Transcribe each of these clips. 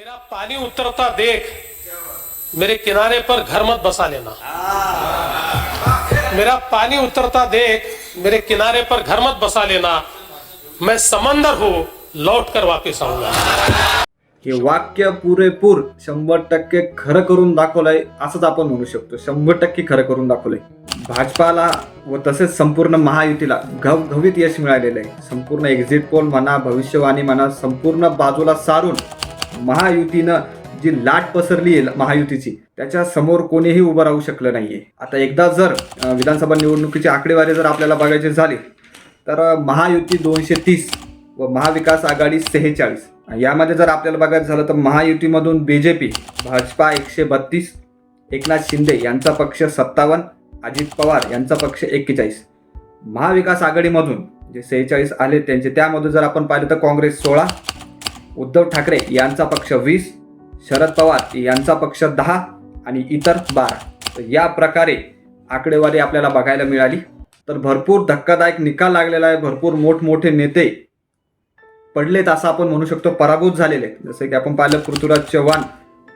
मेरा पानी उतरता देख। मेरे किनारे पर घर मत बसा लेना। मेरा पानी उतरता देख। मेरे किनारे पर घर मत बसा लेना। मैं समंदर हूं लौट कर वापिस आऊंगा। हे वाक्य पुरेपूर शंभर टक्के खरं करून दाखवलंय असंच आपण म्हणू शकतो. शंभर टक्के खरं करून दाखवलंय. भाजपाला व तसेच संपूर्ण महायुतीला घवघवीत यश मिळालेलं आहे. संपूर्ण एक्झिट पोल म्हणा भविष्यवाणी म्हणा संपूर्ण बाजूला सारून महायुतीनं जी लाट पसरली आहे महायुतीची त्याच्यासमोर कोणीही उभं राहू शकलं नाहीये. आता एकदा जर विधानसभा निवडणुकीची आकडेवारी जर आपल्याला बघायची झाली तर महायुती दोनशे तीस व महाविकास आघाडी सेहेचाळीस. यामध्ये जर आपल्याला बघायचं झालं तर महायुतीमधून बी जे पी भाजपा एकशे बत्तीस एकनाथ शिंदे यांचा पक्ष सत्तावन्न अजित पवार यांचा पक्ष एक्केचाळीस. महाविकास आघाडीमधून जे सेहेचाळीस आले त्यांचे त्यामधून जर आपण पाहिलं तर काँग्रेस सोळा उद्धव ठाकरे यांचा पक्ष वीस शरद पवार यांचा पक्ष दहा आणि इतर बारा. तर या प्रकारे आकडेवारी आपल्याला बघायला मिळाली. तर भरपूर धक्कादायक निकाल लागलेला आहे. भरपूर मोठमोठे नेते पडलेत असं आपण म्हणू शकतो. पराभूत झालेले जसे की आपण पाहिलं पृथ्वीराज चव्हाण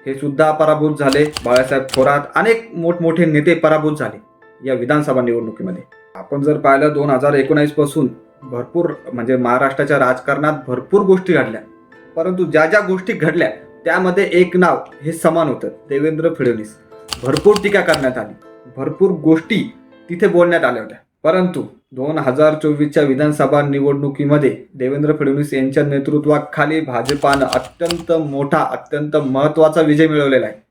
हे सुद्धा पराभूत झाले. बाळासाहेब थोरात अनेक मोठमोठे नेते पराभूत झाले या विधानसभा निवडणुकीमध्ये. आपण जर पाहिलं दोन हजार एकोणावीसपासून भरपूर म्हणजे महाराष्ट्राच्या राजकारणात भरपूर गोष्टी घडल्या. परंतु ज्या ज्या गोष्टी घडल्या त्यामध्ये एक नाव हे समान होतं देवेंद्र फडणवीस. भरपूर टीका करण्यात आली. भरपूर गोष्टी तिथे बोलण्यात आल्या होत्या. परंतु दोन हजार चोवीसच्या विधानसभा निवडणुकीमध्ये देवेंद्र फडणवीस यांच्या नेतृत्वाखाली भाजपानं अत्यंत मोठा अत्यंत महत्त्वाचा विजय मिळवलेला आहे.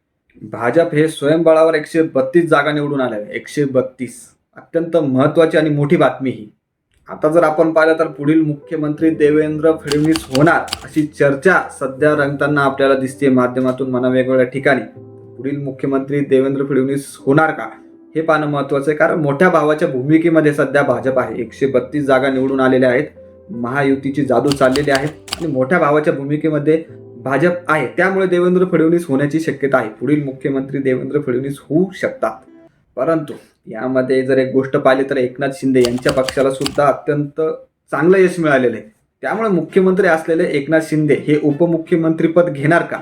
भाजप हे स्वयंबळावर एकशे बत्तीस जागा निवडून आले आहे एकशे बत्तीस. अत्यंत महत्वाची आणि मोठी बातमी ही. आता जर आपण पाहिलं तर पुढील मुख्यमंत्री देवेंद्र फडणवीस होणार अशी चर्चा सध्या रंगताना आपल्याला दिसते माध्यमातून म्हणा वेगवेगळ्या ठिकाणी. पुढील मुख्यमंत्री देवेंद्र फडणवीस होणार का? हे पाहणं महत्वाचं आहे कारण मोठ्या भावाच्या भूमिकेमध्ये सध्या भाजप आहे. एकशे बत्तीस जागा निवडून आलेल्या आहेत. महायुतीची जादू चाललेली आहे आणि मोठ्या भावाच्या भूमिकेमध्ये भाजप आहे. त्यामुळे देवेंद्र फडणवीस होण्याची शक्यता आहे. पुढील मुख्यमंत्री देवेंद्र फडणवीस होऊ शकतात. परंतु यामध्ये जर एक गोष्ट पाहिली तर एकनाथ शिंदे यांच्या पक्षाला सुद्धा अत्यंत चांगलं यश मिळालेलं आहे. त्यामुळे मुख्यमंत्री असलेले एकनाथ शिंदे हे उपमुख्यमंत्रीपद घेणार का?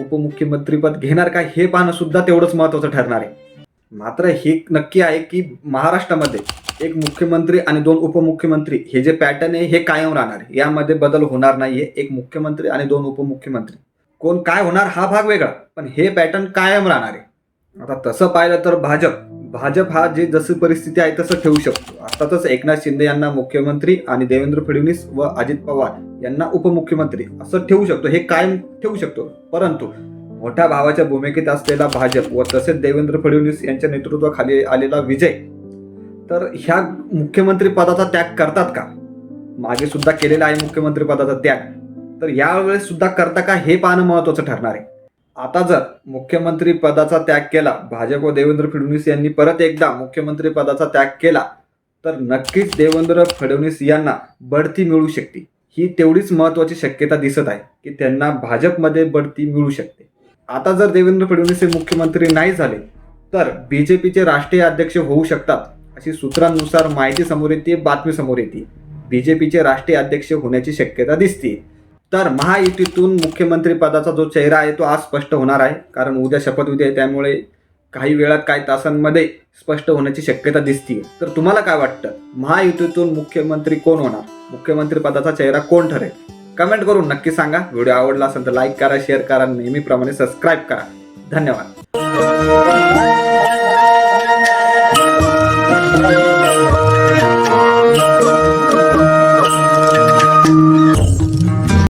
उपमुख्यमंत्रीपद घेणार का हे पाहणं सुद्धा तेवढंच महत्वाचं ठरणार आहे. मात्र हे नक्की आहे की महाराष्ट्रामध्ये एक मुख्यमंत्री आणि दोन उपमुख्यमंत्री हे जे पॅटर्न आहे हे कायम राहणार आहे. यामध्ये बदल होणार नाहीये. एक मुख्यमंत्री आणि दोन उपमुख्यमंत्री. कोण काय होणार हा भाग वेगळा. पण हे पॅटर्न कायम राहणार आहे. आता तसं पाहिलं तर भाजप. भाजप हा जे जशी परिस्थिती आहे तसं ठेवू शकतो. अर्थातच एकनाथ शिंदे यांना मुख्यमंत्री आणि देवेंद्र फडणवीस व अजित पवार यांना उपमुख्यमंत्री असं ठेवू शकतो. हे कायम ठेवू शकतो. परंतु मोठ्या भावाच्या भूमिकेत असलेला भाजप व तसेच देवेंद्र फडणवीस यांच्या नेतृत्वाखाली आलेला विजय तर ह्या मुख्यमंत्री पदाचा त्याग करतात का? मागे सुद्धा केलेला आहे मुख्यमंत्री पदाचा त्याग. तर यावेळेस सुद्धा करता का? हे पाहणं महत्वाचं ठरणार आहे. आता जर मुख्यमंत्री पदाचा त्याग केला भाजप व देवेंद्र फडणवीस यांनी परत एकदा मुख्यमंत्री पदाचा त्याग केला तर नक्कीच देवेंद्र फडणवीस यांना बढती मिळू शकते. ही तेवढीच महत्वाची शक्यता दिसत आहे की त्यांना भाजपमध्ये बढती मिळू शकते. आता जर देवेंद्र फडणवीस हे मुख्यमंत्री नाही झाले तर बीजेपीचे राष्ट्रीय अध्यक्ष होऊ शकतात अशी सूत्रांनुसार माहिती समोर येते बातमी समोर येते. बीजेपीचे राष्ट्रीय अध्यक्ष होण्याची शक्यता दिसते. तर महायुतीतून मुख्यमंत्री पदाचा जो चेहरा आहे तो आज स्पष्ट होणार आहे. कारण उद्या शपथविधी आहे त्यामुळे काही वेळात काही तासांमध्ये स्पष्ट होण्याची शक्यता दिसते तर तुम्हाला काय वाटतं? महायुतीतून मुख्यमंत्री कोण होणार? मुख्यमंत्री पदाचा चेहरा कोण ठरेल? कमेंट करून नक्की सांगा. व्हिडिओ आवडला असेल तर लाईक करा शेअर करा नेहमीप्रमाणे सबस्क्राईब करा. धन्यवाद.